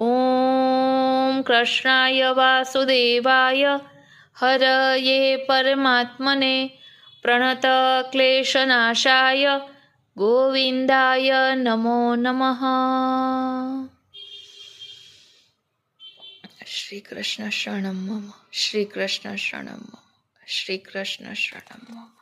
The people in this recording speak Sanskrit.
ॐ कृष्णाय वासुदेवाय। हरये परमात्मने प्रणतक्लेशनाशाय गोविन्दाय नमो नमः। श्रीकृष्णशरणं मम। श्रीकृष्णशरणं मम। श्रीकृष्णशरणं मम।